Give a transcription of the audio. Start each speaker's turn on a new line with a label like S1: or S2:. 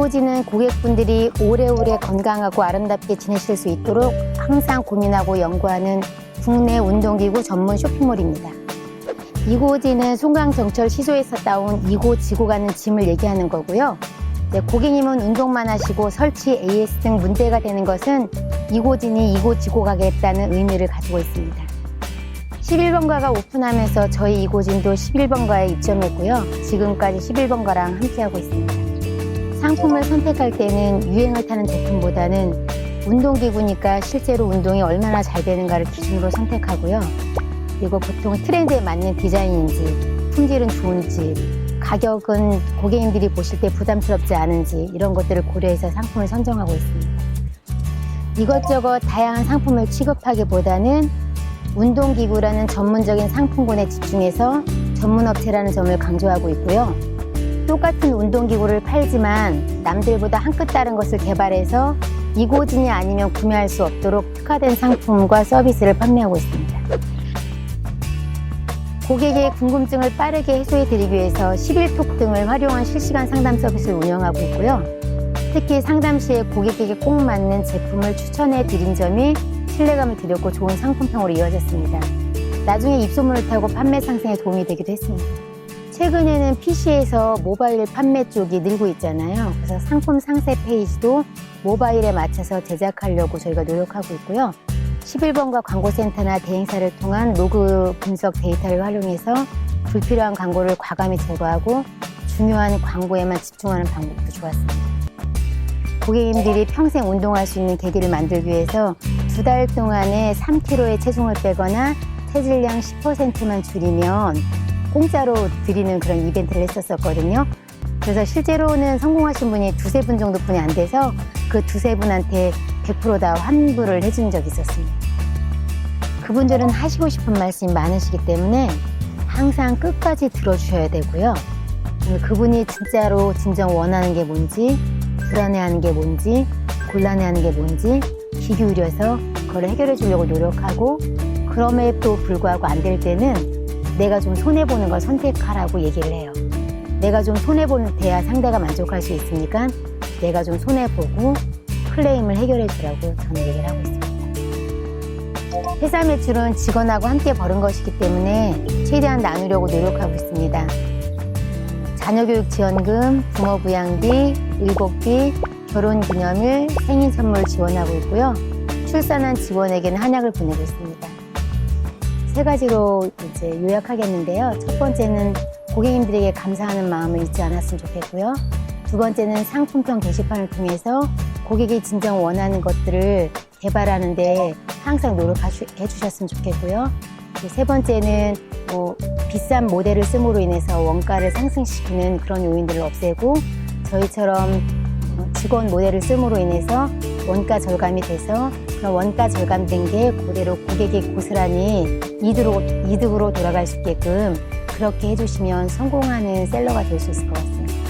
S1: 이고지는 고객분들이 오래오래 건강하고 아름답게 지내실 수 있도록 항상 고민하고 연구하는 국내 운동기구 전문 쇼핑몰입니다. 이고지는 송강정철 시소에서 따온 이고 지고 가는 짐을 얘기하는 거고요. 고객님은 운동만 하시고 설치, AS 등 문제가 되는 것은 이고진이 이고 지고 가겠다는 의미를 가지고 있습니다. 11번가가 오픈하면서 저희 이고진도 11번가에 입점했고요. 지금까지 11번가랑 함께하고 있습니다. 상품을 선택할 때는 유행을 타는 제품보다는 운동기구니까 실제로 운동이 얼마나 잘 되는가를 기준으로 선택하고요. 그리고 보통 트렌드에 맞는 디자인인지, 품질은 좋은지, 가격은 고객님들이 보실 때 부담스럽지 않은지 이런 것들을 고려해서 상품을 선정하고 있습니다. 이것저것 다양한 상품을 취급하기보다는 운동기구라는 전문적인 상품군에 집중해서 전문업체라는 점을 강조하고 있고요. 똑같은 운동기구를 팔지만 남들보다 한 끗 다른 것을 개발해서 이고진이 아니면 구매할 수 없도록 특화된 상품과 서비스를 판매하고 있습니다. 고객의 궁금증을 빠르게 해소해 드리기 위해서 11톡 등을 활용한 실시간 상담 서비스를 운영하고 있고요. 특히 상담 시에 고객에게 꼭 맞는 제품을 추천해 드린 점이 신뢰감을 드렸고 좋은 상품평으로 이어졌습니다. 나중에 입소문을 타고 판매 상승에 도움이 되기도 했습니다. 최근에는 PC에서 모바일 판매 쪽이 늘고 있잖아요. 그래서 상품 상세 페이지도 모바일에 맞춰서 제작하려고 저희가 노력하고 있고요. 11번가 광고센터나 대행사를 통한 로그 분석 데이터를 활용해서 불필요한 광고를 과감히 제거하고 중요한 광고에만 집중하는 방법도 좋았습니다. 고객님들이 평생 운동할 수 있는 계기를 만들기 위해서 두 달 동안에 3kg의 체중을 빼거나 체질량 10%만 줄이면 공짜로 드리는 그런 이벤트를 했었었거든요. 그래서 실제로는 성공하신 분이 두세 분 정도뿐이 안 돼서 그 두세 분한테 100%다 환불을 해준 적이 있었습니다. 그분들은 하시고 싶은 말씀이 많으시기 때문에 항상 끝까지 들어주셔야 되고요. 그분이 진짜로 진정 원하는 게 뭔지, 불안해하는 게 뭔지, 곤란해하는 게 뭔지 귀 기울여서 그걸 해결해 주려고 노력하고 그럼에도 불구하고 안 될 때는 내가 좀 손해보는 걸 선택하라고 얘기를 해요. 내가 좀 손해보는 돼야 상대가 만족할 수 있으니까 내가 좀 손해보고 클레임을 해결해 주라고 저는 얘기를 하고 있습니다. 회사 매출은 직원하고 함께 벌은 것이기 때문에 최대한 나누려고 노력하고 있습니다. 자녀교육 지원금, 부모부양비, 의복비, 결혼기념일, 생일선물 지원하고 있고요. 출산한 직원에게는 한약을 보내고 있습니다. 세 가지로 이제 요약하겠는데요. 첫 번째는 고객님들에게 감사하는 마음을 잊지 않았으면 좋겠고요. 두 번째는 상품평 게시판을 통해서 고객이 진정 원하는 것들을 개발하는데 항상 노력해 주셨으면 좋겠고요. 그세 번째는 뭐 비싼 모델을 씀으로 인해서 원가를 상승시키는 그런 요인들을 없애고 저희처럼 직원 모델을 씀으로 인해서 원가 절감이 돼서 그런 원가 절감된 게 그대로 고객이 고스란히 이득으로, 이득으로 돌아갈 수 있게끔 그렇게 해주시면 성공하는 셀러가 될 수 있을 것 같습니다.